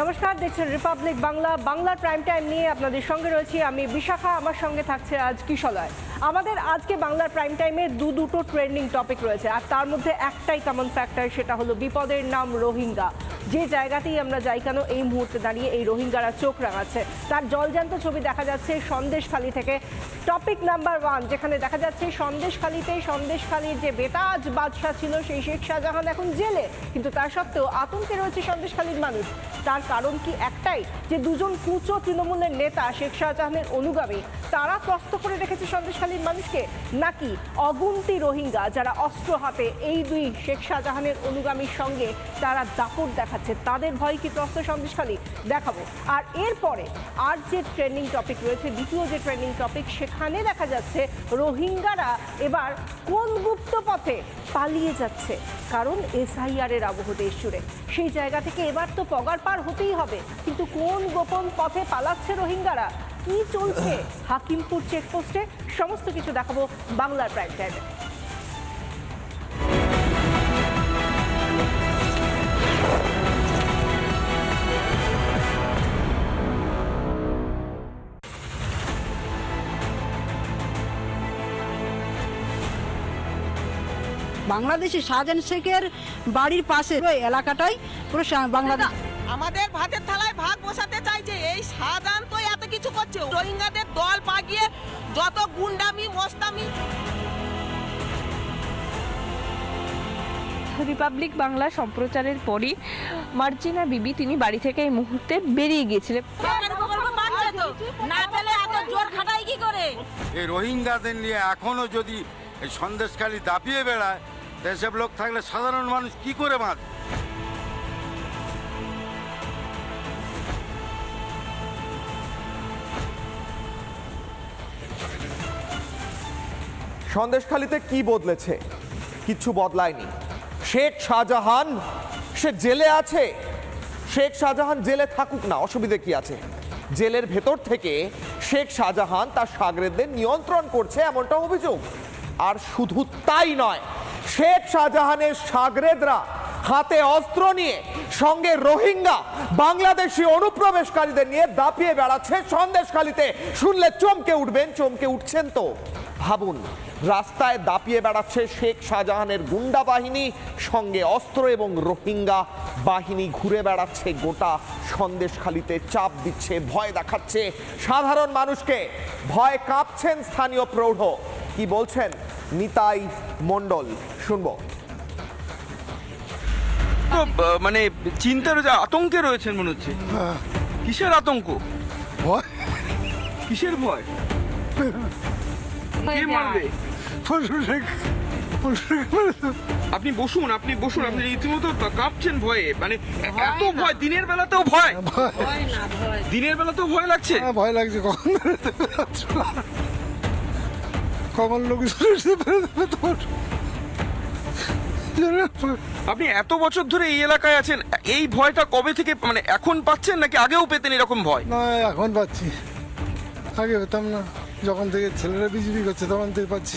নমস্কার, দেখছেন রিপাবলিক বাংলা বাংলার প্রাইম টাইম নিয়ে আপনাদের সঙ্গে রয়েছি আমি বিশাখা। আমার সঙ্গে থাকছে আজ কিশলয় আমাদের আজকে বাংলার প্রাইম টাইমে দু দুটো ট্রেন্ডিং টপিক রয়েছে, আর তার মধ্যে একটাই কমন ফ্যাক্টর সেটা হলো বিপদের নাম রোহিঙ্গা। যে জায়গাতেই আমরা যাই কেন, এই মুহূর্তে দাঁড়িয়ে এই রোহিঙ্গারা চোখ রাঙাচ্ছে। তার জলজ্যান্ত ছবি দেখা যাচ্ছে সন্দেশখালি থেকে। টপিক নাম্বার ওয়ান যেখানে দেখা যাচ্ছে সন্দেশখালিতে সন্দেশখালির যে বেতাজ বাদশাহ ছিল সেই শেখ শাহজাহান এখন জেলে। কিন্তু তা সত্ত্বেও আতঙ্কে রয়েছে সন্দেশখালীর মানুষ। তার কারণ কি একটাই, যে দুজন কুচো তৃণমূলের নেতা শেখ শাহজাহানের অনুগামী, তারা ত্রস্ত করে রেখেছে সন্দেশখালীর মানুষকে। নাকি অগুন্তি রোহিঙ্গা যারা অস্ত্র হাতে এই দুই শেখ শাহজাহানের অনুগামীর সঙ্গে তারা দাপট দেখাচ্ছে। তাদের ভয় কি ত্রস্ত সন্দেশখালী? দেখাবো। আর এরপরে, আর যে ট্রেন্ডিং টপিক রয়েছে, দ্বিতীয় যে ট্রেন্ডিং টপিক সেখানে দেখা যাচ্ছে রোহিঙ্গারা এবার কোন গুপ্ত পথে পালিয়ে যাচ্ছে? কারণ এসআইআর এর আবহ দেশ জুড়ে। সেই জায়গা থেকে এবার তো পগার পার হতেই হবে। কিন্তু কোন গোপন পথে পালাচ্ছে রোহিঙ্গারা? কি চলছে? হাকিমপুর চেকপোস্টে সমস্ত কিছু দেখাবো বাংলার প্রাইম টাইমে বাংলাদেশে শাহজাহান শেখের বাড়ির পাশে ওই এলাকাটাই পুরো বাংলাদেশ। আমাদের ভাতের থালায় ভাত বসাতে চাইছে এই শাহজাহান তো এত কিছু করছে রোহিঙ্গাদের দল পাকিয়ে যত গুন্ডামি মস্তামি। রিপাবলিক বাংলা সম্প্রচারের পরই মার্জিনা বিবি তিনি বাড়ি থেকে এই মুহূর্তে বেরিয়ে গিয়েছিলেন। না পেলে এত জোর খাটাই কি করে? এই রোহিঙ্গাদের নিয়ে এখনও যদি এই সন্দেশখালী দাপিয়ে বেড়ায় এসব লোক থাকলে সাধারণ মানুষ কি করে বাঁচবে সন্দেশখালিতে কি বদলেছে? কিছু বদলায়নি। শেখ শাহজাহান, সে জেলে আছে। শেখ শাহজাহান জেলে থাকুক না, অসুবিধে কি আছে? জেলের ভেতর থেকে শেখ শাহজাহান তার সাগরেদদের নিয়ন্ত্রণ করছে এমনটা অভিযোগ। আর শুধু তাই নয় শেখ শাহজাহানের সাগরেদরা হাতে অস্ত্র নিয়ে, সঙ্গে রোহিঙ্গা, বাংলাদেশি অনুপ্রবেশকারীদের নিয়ে দাপিয়ে বেড়াচ্ছে সন্দেশখালিতে। শুনলে চমকে উঠবেন, চমকে উঠছেন তো। ভাবুন, রাস্তায় দাপিয়ে বেড়াচ্ছে শেখ শাহজাহানের গুন্ডা বাহিনী, সঙ্গে অস্ত্র এবং রোহিঙ্গা বাহিনী ঘুরে বেড়াচ্ছে গোটা সন্দেশখালিতে। চাপ দিচ্ছে, ভয় দেখাচ্ছে। সাধারণ মানুষকে ভয় কাঁপছেন স্থানীয় প্রৌঢ়। কি বলছেন? নিতাই মণ্ডল শুনব। তো মানে চিন্তা রয়েছে আতঙ্কে রয়েছেন মনে হচ্ছে। কিসের আতঙ্ক? ভয়? কিসের ভয়? কে মারবে? আপনি বসুন আপনি বসুন আপনি রীতিমতো কাঁপছেন ভয়ে মানে এত ভয় দিনের বেলাতেও ভয়। দিনের বেলাতেও ভয় লাগছে? হ্যাঁ, ভয় লাগছে কখন বেরোতে লোক আপনি এত বছর ধরে এই এলাকায় আছেন এই ভয়টা কবে থেকে মানে এখন পাচ্ছেন নাকি আগেও পেতেন এরকম ভয়? না এখন পাচ্ছি। আগে পেতাম না। যখন থেকে ছেলেরা বিজেপি করছে তখন থেকে পাচ্ছি।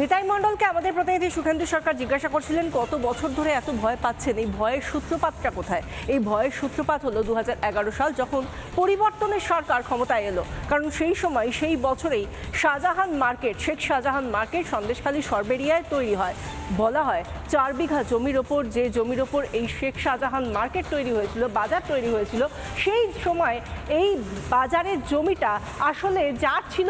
নিতাই মণ্ডলকে আমাদের প্রতিনিধি সুখেন্দু সরকার জিজ্ঞাসা করছিলেন, কত বছর ধরে এত ভয় পাচ্ছেন? এই ভয়ের সূত্রপাতটা কোথায়? এই ভয়ের সূত্রপাত হলো দু হাজার এগারো সাল যখন পরিবর্তনের সরকার ক্ষমতায় এলো। কারণ সেই সময় সেই বছরেই শাহজাহান মার্কেট, শেখ শাহজাহান মার্কেট সন্দেশখালী সরবেরিয়ায় তৈরি হয়। বলা হয়, চার বিঘা জমির ওপর যে জমির ওপর এই শেখ শাহজাহান মার্কেট তৈরি হয়েছিল, বাজার তৈরি হয়েছিল, সেই সময় এই বাজারের জমিটা আসলে যার ছিল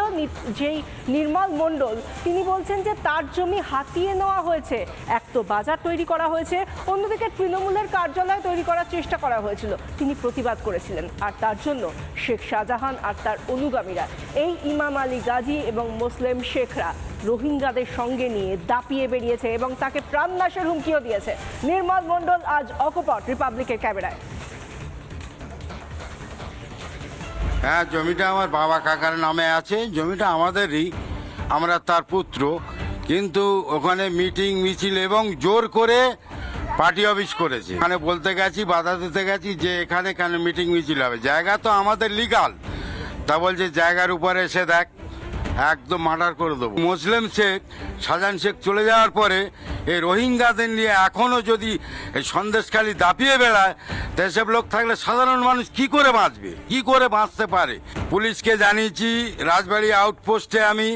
যেই নির্মল মণ্ডল, তিনি বলছেন যে তার জমি হাতিয়ে নেওয়া হয়েছে। এক তো বাজার তৈরি করা হয়েছে, অন্যদিকে তৃণমূলের কার্যালয় তৈরি করার চেষ্টা করা হয়েছিল। তিনি প্রতিবাদ করেছিলেন। আর তার জন্য শেখ শাহজাহান আর তার অনুগামীরা, এই ইমাম আলী গাজী এবং মুসলিম শেখরা রোহিঙ্গাদের সঙ্গে নিয়ে দাপিয়ে বেরিয়েছে এবং তাকে প্রাণনাশের হুমকিও দিয়েছে। নির্মল মণ্ডল আজ অকপট রিপাবলিকের ক্যামেরায়। হ্যাঁ জমিটা আমার বাবা কাকার নামে আছে। জমিটা আমাদেরই, আমরা তার পুত্র। কিন্তু ওখানে মিটিং, মিছিল এবং জোর করে পার্টি অফিস করেছে। এখানে বলতে গেছি, বাধা দিতে গেছি যে এখানে কেন মিটিং, মিছিল হবে? জায়গা তো আমাদের লিগাল তা বলছে, জায়গার উপরে এসে দেখ। একদম মার্ডার করে দেবো। মুসলিম শেখ, শাহজাহান শেখ চলে যাওয়ার পরে এই রোহিঙ্গাদের নিয়ে এখনও যদি এই সন্দেশখালি দাপিয়ে বেড়ায় এসব লোক থাকলে সাধারণ মানুষ কি করে বাঁচবে? কি করে বাঁচতে পারে? পুলিশকে জানিয়েছি, রাজবাড়ি আউটপোস্টে আমি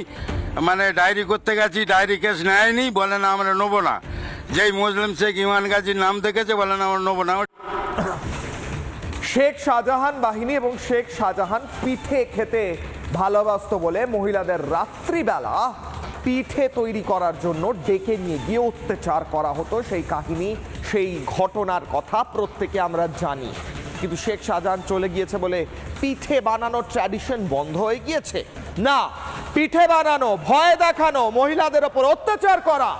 মানে ডায়েরি করতে গেছি, ডায়েরি কেস নেয়নি, বলে না আমরা নেব না। যেই মুসলিম শেখ ইমান গাজীর নাম দেখেছে, বলে না আমরা নেব না। শেখ শাহজাহান বাহিনী এবং শেখ শাহজাহান পিঠে খেতে ভালোবাসত বলে মহিলাদের রাত্রিবেলা পিঠে তৈরি করার জন্য ডেকে নিয়ে গিয়ে অত্যাচার করা হতো সেই কাহিনী, সেই ঘটনার কথা প্রত্যেকে আমরা জানি। কিন্তু শেখ শাহজাহান চলে গিয়েছে বলে পিঠে বানানোর ট্র্যাডিশন বন্ধ হয়ে গিয়েছে? না, পিঠে বানানো, ভয় দেখানো, মহিলাদের ওপর অত্যাচার করা,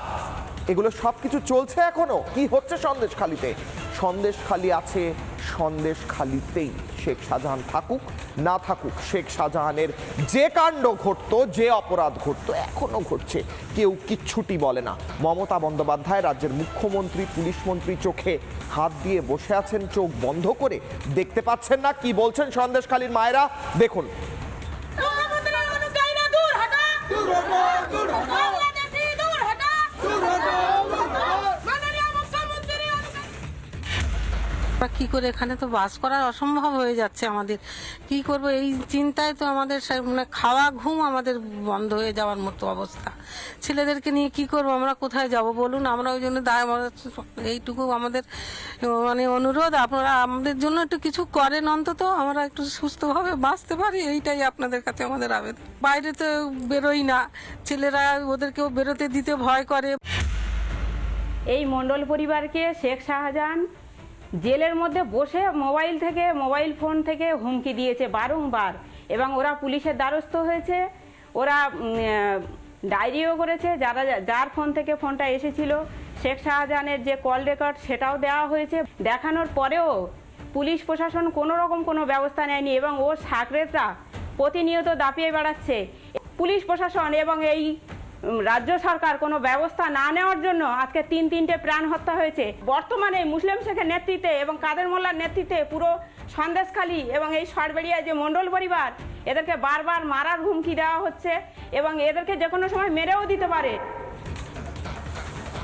এগুলো সব কিছু চলছে এখনও? কি হচ্ছে সন্দেশখালিতে? সন্দেশখালি আছে, সন্দেশখালিতেই। শেখ শাহজাহান থাকুক না থাকুক শেখ শাহজাহানের যে কাণ্ড ঘটতো যে অপরাধ ঘটত এখনও ঘটছে। কেউ কিচ্ছুটি বলে না। মমতা বন্দ্যোপাধ্যায় রাজ্যের মুখ্যমন্ত্রী পুলিশ মন্ত্রী চোখে হাত দিয়ে বসে আছেন চোখ বন্ধ করে দেখতে পাচ্ছেন না কি বলছেন সন্দেশখালীর মায়েরা। দেখুন। আমরা কি করে এখানে তো বাস করা অসম্ভব হয়ে যাচ্ছে আমাদের। কি করব? এই চিন্তায় তো আমাদের মানে খাওয়া, ঘুম আমাদের বন্ধ হয়ে যাওয়ার মতো অবস্থা। ছেলেদেরকে নিয়ে কি করব? আমরা কোথায় যাব বলুন? আমরা ওই জন্য দায় এইটুকু আমাদের মানে অনুরোধ। আপনারা আমাদের জন্য একটু কিছু করেন অন্তত। আমরা একটু সুস্থভাবে বাঁচতে পারি। এইটাই আপনাদের কাছে আমাদের আবেদন। বাইরে তো বেরোই না। ছেলেরা ওদেরকেও বেরোতে দিতে ভয় করে। এই মণ্ডল পরিবারকে শেখ শাহজাহান জেলের মধ্যে বসে মোবাইল থেকে, মোবাইল ফোন থেকে হুমকি দিয়েছে বারংবার এবং ওরা পুলিশের দ্বারস্থ হয়েছে। ওরা ডায়েরিও করেছে। যারা, যার ফোন থেকে ফোনটা এসেছিল, শেখ শাহজাহানের যে কল রেকর্ড সেটাও দেওয়া হয়েছে। দেখানোর পরেও পুলিশ প্রশাসন কোনো রকম কোনো ব্যবস্থা নেয়নি এবং ও সাকরেতরা প্রতিনিয়ত দাপিয়ে বেড়াচ্ছে। পুলিশ প্রশাসন এবং এই রাজ্য সরকার কোনো ব্যবস্থা না নেওয়ার জন্য আজকে তিন তিনটে প্রাণ হত্যা হয়েছে। বর্তমানে মুসলিম শেখের নেতৃত্বে এবং কাদের মোল্লার নেতৃত্বে পুরো সন্দেশখালী এবং এই সরবেড়িয়া যে মণ্ডল পরিবার, এদেরকে বারবার মারার হুমকি দেওয়া হচ্ছে এবং এদেরকে যে কোনো সময় মেরেও দিতে পারে।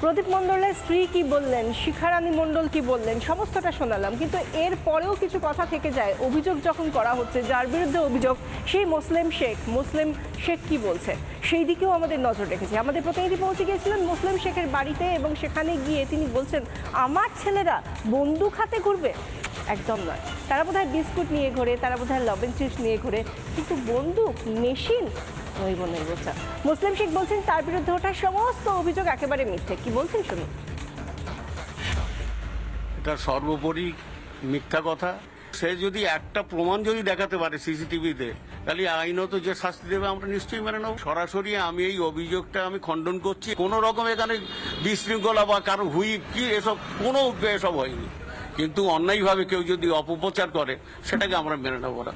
প্রদীপ মণ্ডলের স্ত্রী কি বললেন? শিখারানী মণ্ডল কি বললেন? সমস্তটা শোনালাম। কিন্তু এর পরেও কিছু কথা থেকে যায়। অভিযোগ যখন করা হচ্ছে, যার বিরুদ্ধে অভিযোগ, সেই মুসলিম শেখ মুসলিম শেখ কি বলছে? সেই দিকেও আমাদের নজর রেখেছে। আমাদের প্রতিনিধি পৌঁছে গিয়েছিলেন মুসলিম শেখের বাড়িতে এবং সেখানে গিয়ে তিনি বলছেন, আমার ছেলেরা বন্দুক হাতে ঘুরবে? একদম নয়। তারা বোধহয় বিস্কুট নিয়ে ঘোরে, তারা বোধহয় লবেন চিপস নিয়ে ঘোরে। কিন্তু বন্দুক, মেশিন নইব চা মুসলিম শেখ বলছেন, তার বিরুদ্ধে ওঠা সমস্ত অভিযোগ একেবারে মিথ্যে। কি বলছেন শুনুন। এটা সর্বোপরি মিথ্যা কথা। সে যদি একটা প্রমাণ যদি দেখাতে পারে সিসিটিভিতে, তাহলে আইনত যে শাস্তি দেবে আমরা নিশ্চয়ই মেনে নেব। সরাসরি আমি এই অভিযোগটা আমি খণ্ডন করছি। কোনো রকম এখানে বিশৃঙ্খলা বা কারও হুই কি এসব, কোনো এসব হয়নি। কিন্তু অন্যায়ভাবে কেউ যদি অপপ্রচার করে, সেটাকে আমরা মেনে নেব না।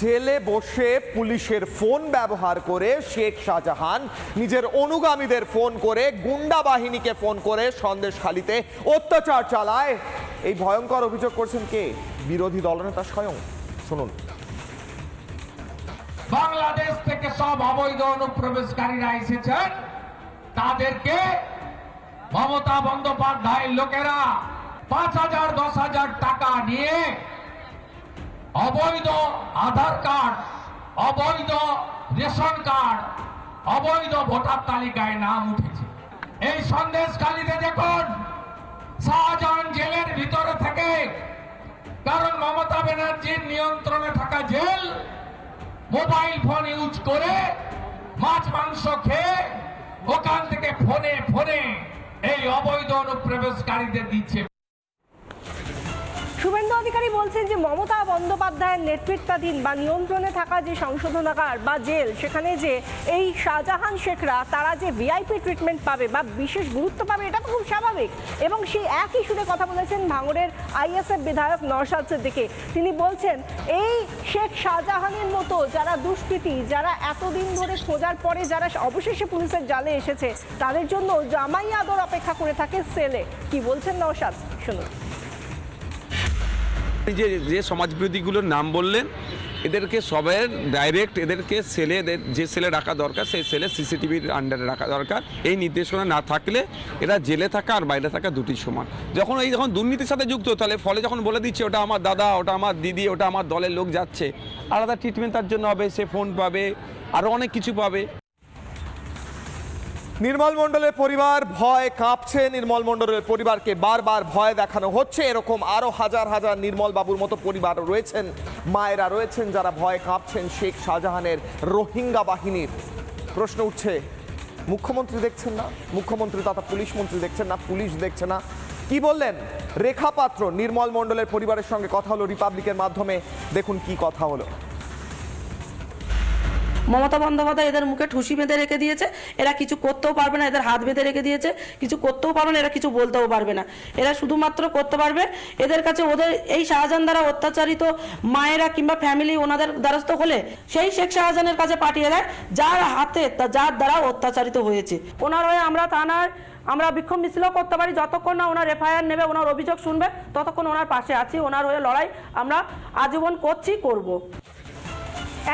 জেলে বসে পুলিশের ফোন ব্যবহার করে শেখ শাহজাহান নিজের অনুগামীদের ফোন করে গুন্ডা বাহিনীকে ফোন করে সন্দেশখালিতে অত্যাচার চালায়। এই ভয়ঙ্কর অভিযোগ করছেন কে? বিরোধী দলনেতা স্বয়ং। শুনুন। বাংলাদেশ থেকে সব অবৈধ অনুপ্রবেশকারীরা এসেছেন। তাদেরকে মমতা বন্দ্যোপাধ্যায়ের লোকেরা পাঁচ হাজার, দশ হাজার টাকা নিয়ে অবৈধ আধার কার্ড, অবৈধ রেশন কার্ড, অবৈধ ভোটার তালিকায় নাম উঠেছে। এই সন্দেশখালীতে দেখুন, শাহজাহান জেলের ভিতরে থেকে কারণ মমতা ব্যানার্জির নিয়ন্ত্রণে থাকা জেল মোবাইল ফোন ইউজ করে মাছ, মাংস খেয়ে ওখান থেকে ফোনে ফোনে এই অবৈধ অনুপ্রবেশকারীদের দিচ্ছে। অধিকারী বলছেন যে মমতা বন্দ্যোপাধ্যায়ের নেতৃত্বাধীন বা নিয়ন্ত্রণে থাকা যে সংশোধনাগার বা জেল, সেখানে যে এই শাহজাহান শেখরা, তারা যে ভিআইপি ট্রিটমেন্ট পাবে বা বিশেষ গুরুত্ব পাবে, এটা তো খুব স্বাভাবিক। এবং সেই একই সুরে কথা বলেছেন ভাঙড়ের আইএসএফ বিধায়ক নরসাদ সিদ্দিকি। তিনি বলছেন, এই শেখ শাহজাহানের মতো যারা দুষ্কৃতী, যারা এতদিন ধরে খোঁজার পরে যারা অবশেষে পুলিশের জালে এসেছে, তাদের জন্য জামাই আদর অপেক্ষা করে থাকে সেলে। কি বলছেন নরসাদ শুনুন। যে যে সমাজবিরোধীগুলোর নাম বললেন, এদেরকে সবের ডাইরেক্ট এদেরকে এদের যে সেলে রাখা দরকার, সেই সেলে সিসিটিভির আন্ডারে রাখা দরকার। এই নির্দেশনা না থাকলে এরা জেলে থাকা আর বাইরে থাকা দুটি সমান। যখন এই যখন দুর্নীতির সাথে যুক্ত, তাহলে ফলে যখন বলে দিচ্ছে, ওটা আমার দাদা, ওটা আমার দিদি, ওটা আমার দলের লোক যাচ্ছে। আলাদা ট্রিটমেন্ট তার জন্য হবে, সে ফোন পাবে আরও অনেক কিছু পাবে। নির্মল মণ্ডলের পরিবার ভয় কাঁপছে। নির্মল মণ্ডলের পরিবারকে বারবার ভয় দেখানো হচ্ছে। এরকম আরও হাজার হাজার নির্মল বাবুর মতো পরিবার রয়েছেন, মায়েরা রয়েছেন যারা ভয় কাঁপছেন শেখ শাহজাহানের রোহিঙ্গা বাহিনীর। প্রশ্ন উঠছে, মুখ্যমন্ত্রী দেখছেন না? মুখ্যমন্ত্রী তথা পুলিশ মন্ত্রী দেখছেন না? পুলিশ দেখছে না? কি বললেন? রেখা পাত্র, নির্মল মণ্ডলের পরিবারের সঙ্গে কথা হলো রিপাবলিকের মাধ্যমে। দেখুন কি কথা হলো। মমতা বন্দ্যোপাধ্যায় এদের মুখে ঠুসি বেঁধে রেখে দিয়েছে। এরা কিছু করতেও পারবে না, এদের হাত বেঁধে রেখে দিয়েছে। কিছু করতেও পারবে না, এরা কিছু বলতেও পারবে না। এরা শুধুমাত্র করতে পারবে, এদের কাছে ওদের এই শাহজাহান দ্বারা অত্যাচারিত মায়েরা কিংবা ফ্যামিলি ওনাদের দ্বারস্থ হলে সেই শেখ শাহজাহানের কাছে পাঠিয়ে দেয়, যার হাতে যার দ্বারা অত্যাচারিত হয়েছে। ওনার হয়ে আমরা থানার আমরা বিক্ষোভ মিছিলও করতে পারি, যতক্ষণ না ওনার এফআইআর নেবে, ওনার অভিযোগ শুনবে, ততক্ষণ ওনার পাশে আছি, ওনার হয়ে লড়াই আমরা আজীবন করছি, করব।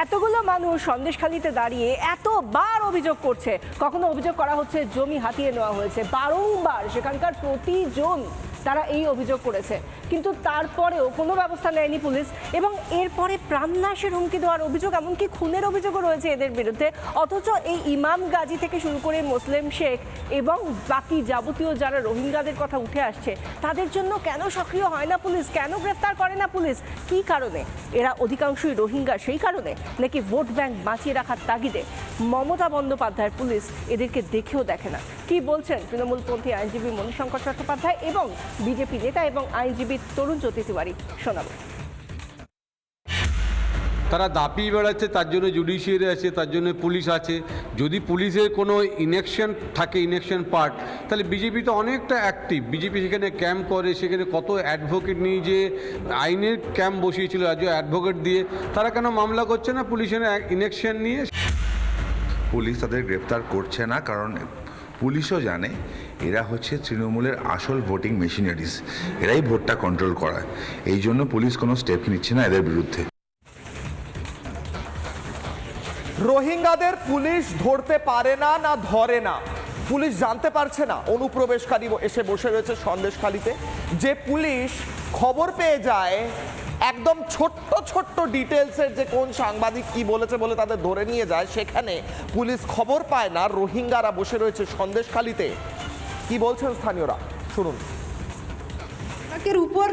এতগুলো মানুষ সন্দেশখালিতে দাঁড়িয়ে এতবার অভিযোগ করছে। কখনো অভিযোগ করা হচ্ছে জমি হাতিয়ে নেওয়া হয়েছে। বারংবার সেখানকার প্রতিজন তারা এই অভিযোগ করেছে। কিন্তু তারপরেও কোনো ব্যবস্থা নেয়নি পুলিশ এবং এরপরে প্রাণনাশের হুমকি দেওয়ার অভিযোগ, এমনকি খুনের অভিযোগও রয়েছে এদের বিরুদ্ধে। অথচ এই ইমাম গাজী থেকে শুরু করে মুসলিম শেখ এবং বাকি যাবতীয় যারা রোহিঙ্গাদের কথা উঠে আসছে, তাদের জন্য কেন সক্রিয় হয় না পুলিশ? কেন গ্রেফতার করে না পুলিশ? কি কারণে? এরা অধিকাংশই রোহিঙ্গা, সেই কারণে নাকি ভোট ব্যাংক বাঁচিয়ে রাখার তাগিদে মমতা বন্দ্যোপাধ্যায়ের পুলিশ এদেরকে দেখেও দেখে না। কি বলছেন তৃণমূলপন্থী আইনজীবী মণিশঙ্কর চট্টোপাধ্যায় এবং বিজেপি নেতা এবং আইনজীবী তরুণ জ্যোতি তিওয়ারি শোনাবো। তারা দাপিয়ে বেড়াচ্ছে তার জন্য জুডিশিয়ারি আছে তার জন্য পুলিশ আছে। যদি পুলিশের কোনো ইনেকশন থাকে ইনেকশন পার্ট তাহলে বিজেপি তো অনেকটা অ্যাক্টিভ বিজেপি সেখানে ক্যাম্প করে সেখানে কত অ্যাডভোকেট নিয়ে যে আইনের ক্যাম্প বসিয়েছিল রাজ্য অ্যাডভোকেট দিয়ে তারা কেন মামলা করছে না? পুলিশের ইনেকশন নিয়ে? পুলিশ তাদের গ্রেপ্তার করছে না কারণ পুলিশও জানে এরা হচ্ছে তৃণমূলের আসল ভোটিং মেশিনারিজ। এরাই ভোটটা কন্ট্রোল করায়। এই জন্য পুলিশ কোনো স্টেপ নিচ্ছে না এদের বিরুদ্ধে। রোহিঙ্গাদের পুলিশ ধরতে পারে না না ধরে না। পুলিশ জানতে পারছে না। অনুপ্রবেশকারী এসে বসে রয়েছে সন্দেশখালিতে। যে পুলিশ খবর পেয়ে যায় একদম ছোট্ট ছোট্ট ডিটেলসের যে কোন সাংবাদিক কি বলেছে বলে তাদের ধরে নিয়ে যায় সেখানে পুলিশ খবর পায় না রোহিঙ্গারা বসে রয়েছে সন্দেশখালিতে। কি বলছেন স্থানীয়রা? শুনুন। উপর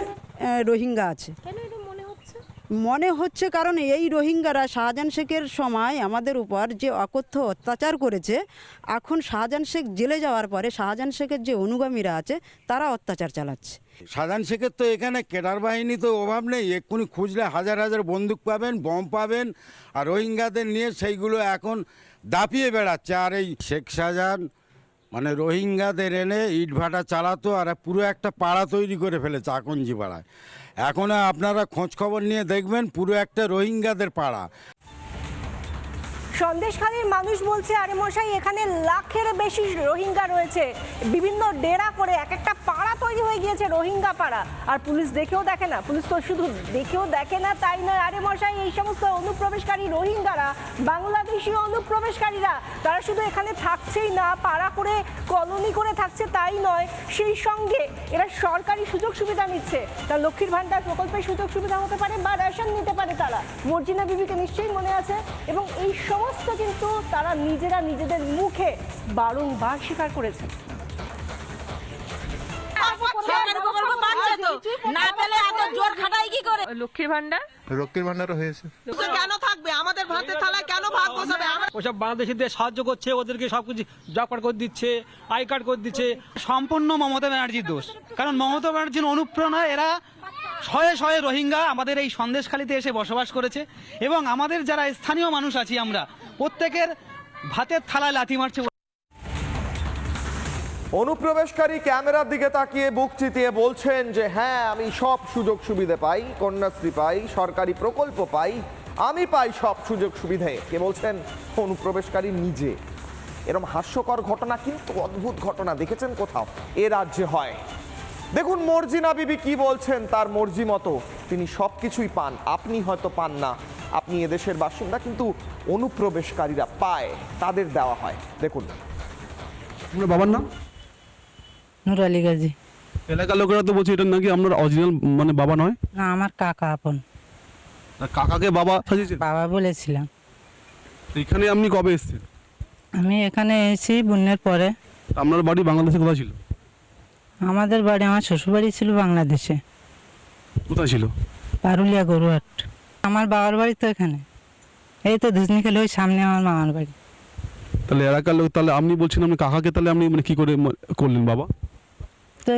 রোহিঙ্গা আছে। মনে হচ্ছে কারণ এই রোহিঙ্গারা শাহজাহান শেখের সময় আমাদের উপর যে অকথ্য অত্যাচার করেছে, এখন শাহজাহান শেখ জেলে যাওয়ার পরে শাহজাহান শেখের যে অনুগামীরা আছে, তারা অত্যাচার চালাচ্ছে। শাহজাহান শেখের তো এখানে কেডার বাহিনী তো অভাব নেই, এক্ষুনি খুঁজলে হাজার হাজার বন্দুক পাবেন, বম পাবেন, আর রোহিঙ্গাদের নিয়ে সেইগুলো এখন দাপিয়ে বেড়াচ্ছে। আর এই শেখ শাহজাহান মানে রোহিঙ্গাদের এনে ইটভাটা চালাতো আর পুরো একটা পাড়া তৈরি করে ফেলেছে আকঞ্জি পাড়ায় এখন আপনারা খোঁজ খবর নিয়ে দেখবেন পুরো একটা রোহিঙ্গাদের পাড়া। সন্দেশখালীর মানুষ বলছে, আরে মশাই, এখানে লাখের বেশি রোহিঙ্গা রয়েছে। বিভিন্ন ডেরা করে এক একটা পাড়া তৈরি হয়ে গিয়েছে রোহিঙ্গা পাড়া। আর পুলিশ দেখেও দেখে না। পুলিশ তো শুধু দেখেও দেখে না, তাই নয়। আরে মশাই এই সমস্ত অনুপ্রবেশকারী রোহিঙ্গারা, বাংলাদেশি অনুপ্রবেশকারীরা, তারা শুধু এখানে থাকছেই না, পাড়া করে কলোনি করে থাকছে তাই নয়, সেই সঙ্গে এরা সরকারি সুযোগ সুবিধা নিচ্ছে। তার লক্ষ্মীর ভান্ডার প্রকল্পের সুযোগ সুবিধা হতে পারে বা রেশন নিতে পারে তারা। মর্জিনা বিবিকে নিশ্চয়ই মনে আছে। এবং এই সমস্ত কিন্তু তারা নিজেরা নিজেদের মুখে বারংবার স্বীকার করেছে। না পেলে এত জোর খাটাই কি করে? লক্ষ্মীর ভান্ডার ভান্ডারও হয়েছে। কেন থাকবে? আমাদের ভাতের থালায় কেন ভাত বসাবে? ওসব বাংলাদেশিদের সাহায্য করছে ওদেরকে সব কিছু জব কার্ড করে দিচ্ছে আই কার্ড করে দিচ্ছে। সম্পূর্ণ মমতা ব্যানার্জির দোষ। কারণ মমতা ব্যানার্জির অনুপ্রেরণা এরা শয়ে শয়ে রোহিঙ্গা আমাদের এই সন্দেশখালিতে এসে বসবাস করেছে। এবং আমাদের যারা স্থানীয় মানুষ আছি আমরা প্রত্যেকের ভাতের থালায় লাথি মারছে অনুপ্রবেশকারী ক্যামেরার দিকে তাকিয়ে বুক চিতিয়ে বলছেন যে হ্যাঁ আমি সব সুযোগ সুবিধা পাই, কন্যাশ্রী পাই, সরকারি প্রকল্প পাই, আমি পাই সব সুযোগ সুবিধে। কে বলছেন, অনুপ্রবেশকারী নিজে। এরকম হাস্যকর ঘটনা কিন্তু অদ্ভুত ঘটনা, দেখেছেন কোথাও? এ রাজ্যে হয়। দেখুন, মর্জিনা বিবি কি বলছেন তার মর্জি মতো। তিনি সব কিছুই পান, আপনি হয়তো পান না। আপনি এদেশের বাসিন্দা, কিন্তু অনুপ্রবেশকারীরা পায়, তাদের দেওয়া হয়। দেখুন। বাবার নাম? নুর আলী গাজী। এলাকার লোকেরা তো বলছে এটা নাকি আপনার অরিজিনাল মানে বাবা নয়? না আমার কাকা আপন। আর কাকাকে বাবা সাজিয়েছেন? বাবা বলেছিলাম। তো এখানে আপনি কবে এসেছেন? আমি এখানে এসেছি বন্যার পরে। আপনার বাড়ি বাংলাদেশে কোথায় ছিল? আমাদের বাড়ি আমার শ্বশুরবাড়ি ছিল বাংলাদেশে। কোথায় ছিল? পারুলিয়া গরুহাট। আমার বাবার বাড়ি তো এখানে। এই তো ধুজনি খেলে ওই সামনে আমার মামার বাড়ি। তাহলে এলাকার লোক তাহলে আপনি বলছেন আপনি কাকাকে তাহলে আপনি মানে কি করে করলেন বাবা? তো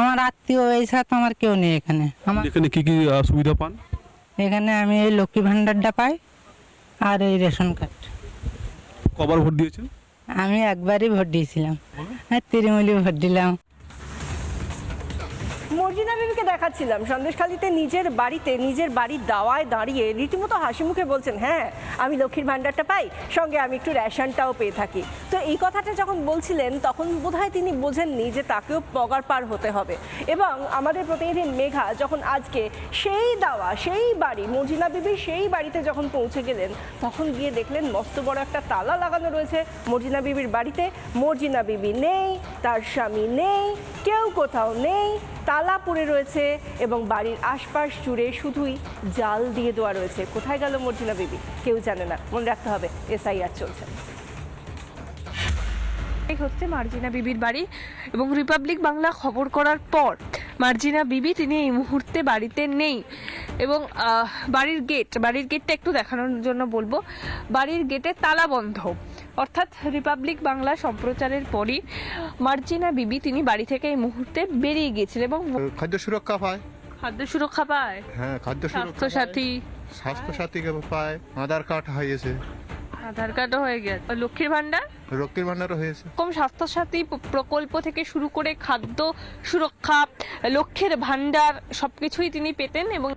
আমার আত্মীয় এই সাথে আমার কেউ নেই এখানে। আমার এখানে কি কি আহ, সুবিধা পান? এখানে আমি এই লক্ষ্মী ভাণ্ডারটা পাই আর এই রেশন কার্ড। কবার ভোট দিয়েছেন? আমি একবারই ভোট দিয়েছিলাম। হ্যাঁ তিরিমলি ভোট দিলাম। মর্জিনা বিবিকে দেখাচ্ছিলাম। সন্দেশখালীতে নিজের বাড়িতে, নিজের বাড়ির দাওয়ায় দাঁড়িয়ে রীতিমতো হাসি মুখে বলছেন হ্যাঁ আমি লক্ষ্মীর ভাণ্ডারটা পাই, সঙ্গে আমি একটু রেশনটাও পেয়ে থাকি। তো এই কথাটা যখন বলছিলেন, তখন বোধহয় তিনি বোঝেননি যে তাকেও পগার পার হতে হবে। এবং আমাদের প্রতিনিধি মেঘা যখন আজকে সেই দাওয়া, সেই বাড়ি, মর্জিনা বিবি সেই বাড়িতে যখন পৌঁছে গেলেন, তখন গিয়ে দেখলেন মস্ত বড় একটা তালা লাগানো রয়েছে মর্জিনা বিবির বাড়িতে। মর্জিনা বিবি নেই, তার স্বামী নেই, কেউ কোথাও নেই তালা পড়ে রয়েছে এবং বাড়ির আশপাশ জুড়ে শুধুই জাল দিয়ে দেওয়া রয়েছে। কোথায় গেল মর্জিনা বিবি? কেউ জানে না। মনে রাখতে হবে, এসআইআর চলছে। হচ্ছে মার্জিনা বিবির বাড়ি এবং রিপাবলিক বাংলা খবর করার পর মার্জিনা বিবি, তিনি এই মুহূর্তে বাড়িতে নেই। এবং বাড়ির গেট বাড়ির গেটটা একটু দেখানোর জন্য বলব। বাড়ির গেটে তালা বন্ধ। অর্থাৎ রিপাবলিক বাংলা সম্প্রচারের পরই মার্জিনা বিবি তিনি বাড়ি থেকে এই মুহূর্তে বেরিয়ে গিয়েছিলেন এবং খাদ্য সুরক্ষা পায়। খাদ্য সুরক্ষা পায়? হ্যাঁ খাদ্য সুরক্ষা স্বাস্থ্যসাথী? স্বাস্থ্য সাথীকে পায়। আধার কার্ড হয়েছে আধার কার্ডও হয়ে গেছে। লক্ষ্মীর ভান্ডার রক্ষীর ভান্ডারও হয়েছে। কম স্বাস্থ্যসাথী প- প্রকল্প থেকে শুরু করে খাদ্য সুরক্ষা লক্ষ্যের ভান্ডার সবকিছুই তিনি পেতেন এবং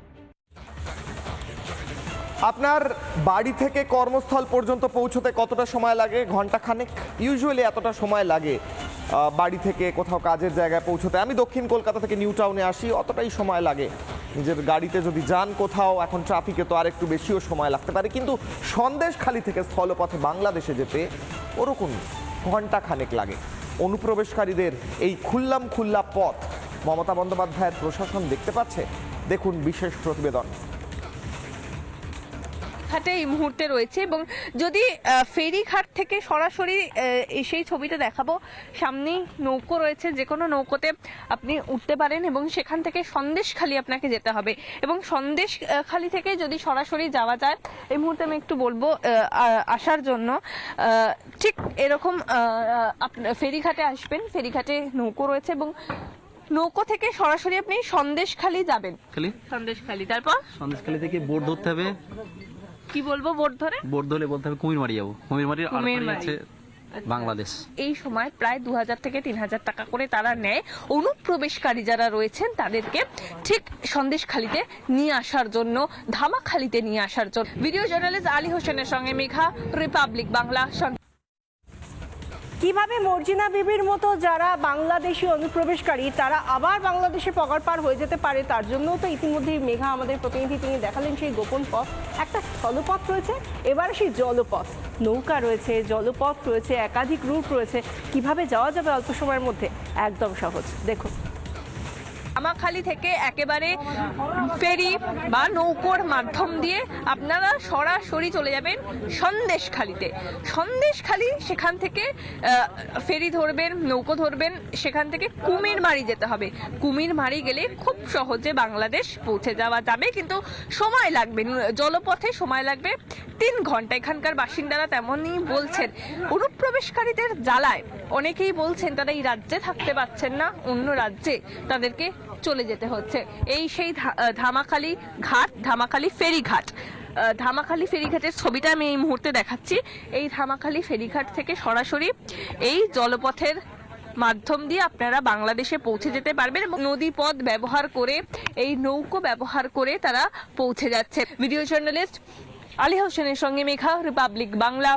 আপনার বাড়ি থেকে কর্মস্থল পর্যন্ত পৌঁছতে কতটা সময় লাগে? ঘণ্টা খানেক ইউজুয়ালি এতটা সময় লাগে বাড়ি থেকে কোথাও কাজের জায়গায় পৌঁছতে। আমি দক্ষিণ কলকাতা থেকে নিউ টাউনে আসি, অতটাই সময় লাগে। নিজের গাড়িতে যদি যান কোথাও, এখন ট্রাফিকে তো আর একটু বেশিও সময় লাগতে পারে। কিন্তু সন্দেশখালি থেকে স্থলপথে বাংলাদেশে যেতে ওরকম ঘণ্টা খানেক লাগে। অনুপ্রবেশকারীদের এই খুল্লাম খুল্লা পথ মমতা বন্দ্যোপাধ্যায়ের প্রশাসন দেখতে পাচ্ছে? দেখুন বিশেষ প্রতিবেদন। ঘাটে এই মুহূর্তে রয়েছে এবং যদি ফেরিঘাট থেকে সরাসরি সেই ছবিটা দেখাবো সামনেই নৌকো রয়েছে যে কোনো নৌকোতে আপনি উঠতে পারেন এবং সেখান থেকে সন্দেশখালি আপনাকে যেতে হবে। এবং সন্দেশখালি থেকে যদি সরাসরি যাওয়া যায় এই মুহূর্তে আমি একটু বলব আসার জন্য ঠিক এরকম ফেরিঘাটে আসবেন ফেরিঘাটে নৌকো রয়েছে এবং নৌকো থেকে সরাসরি আপনি সন্দেশখালি যাবেন। খালি? সন্দেশখালি তারপর? সন্দেশখালি থেকে বোট ধরতে হবে। কি বলব বোট ধরে? বোট ধরে বলতে হবে কুমিরমারি যাব। কুমিরমারির কুমিরমারি। আছে বাংলাদেশ। এই সময় প্রায় দু হাজার থেকে তিন হাজার টাকা করে তারা নেয়। অনুপ্রবেশকারী যারা রয়েছেন তাদেরকে ঠিক সন্দেশখালিতে নিয়ে আসার জন্য ধামাখালিতে নিয়ে আসার জন্য। ভিডিও জার্নালিস্ট আলী হোসেনের সঙ্গে মেঘা রিপাবলিক বাংলা কীভাবে মর্জিনা বিবির মতো যারা বাংলাদেশি অনুপ্রবেশকারী, তারা আবার বাংলাদেশে পগার পার হয়ে যেতে পারে, তার জন্য তো ইতিমধ্যেই মেঘা আমাদের প্রতিনিধি। তিনি দেখালেন সেই গোপন পথ। একটা স্থলপথ রয়েছে, এবার সেই জলপথ। নৌকা রয়েছে, জলপথ রয়েছে, একাধিক রুট রয়েছে। কীভাবে যাওয়া যাবে অল্প সময়ের মধ্যে? একদম সহজ। দেখুন। ধামাখালি থেকে একেবারে ফেরি বা নৌকোর মাধ্যম দিয়ে আপনারা সরাসরি চলে যাবেন সন্দেশখালিতে। সন্দেশখালি সেখান থেকে ফেরি ধরবেন, নৌকো ধরবেন, সেখান থেকে কুমিরমারি যেতে হবে। কুমিরমারি গেলে খুব সহজে বাংলাদেশ পৌঁছে যাওয়া যাবে, কিন্তু সময় লাগবে, জলপথে সময় লাগবে। তিন ঘণ্টা, এখানকার বাসিন্দারা তেমনই বলছেন। অনুপ্রবেশকারীদের জ্বালায়। অনেকেই বলছেন, তারা এই রাজ্যে থাকতে পারছেন না, অন্য রাজ্যে তাদেরকে চলে যেতে হচ্ছে। এই সেই ধামাখালি ঘাট, ধামাখালি ফেরিঘাট। ধামাখালি ফেরিঘাটের ছবিটা আমি এই মুহূর্তে দেখাচ্ছি। এই ধামাখালি ফেরিঘাট থেকে সরাসরি এই জলপথের মাধ্যম দিয়ে আপনারা বাংলাদেশে পৌঁছে যেতে পারবেন এবং নদী পথ ব্যবহার করে, এই নৌকো ব্যবহার করে তারা পৌঁছে যাচ্ছে। ভিডিও জার্নালিস্ট আলী হোসেনের সঙ্গে মেঘা রিপাবলিক বাংলা।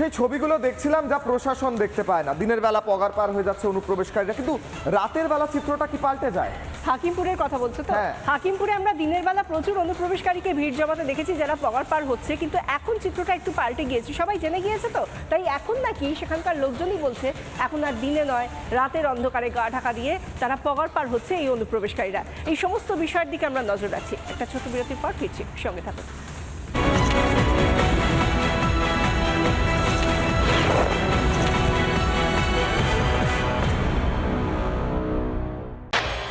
সেই ছবিগুলো দেখছিলাম যা প্রশাসন দেখতে পায় না। দিনের বেলা পগার পার হয়ে যাচ্ছে অনুপ্রবেশকারীরা। কিন্তু রাতের বেলা চিত্রটা কি পাল্টে যায়? হাকিমপুরের কথা বলছো তো? হ্যাঁ। হাকিমপুরে আমরা দিনের বেলা প্রচুর অনুপ্রবেশকারীকে ভিড় জমাতে দেখেছি যারা পগার পার হচ্ছে। কিন্তু এখন চিত্রটা একটু পাল্টে গিয়েছে। সবাই জেনে গিয়েছে তো? তাই এখন নাকি সেখানকার লোকজনই বলছে এখন আর দিনে নয় রাতের অন্ধকারে গা ঢাকা দিয়ে তারা পগার পার হচ্ছে এই অনুপ্রবেশকারীরা। এই সমস্ত বিষয়ের দিকে আমরা নজর রাখছি। একটা ছোট বিরতির পর ফিরছি। সঙ্গে থাকুন।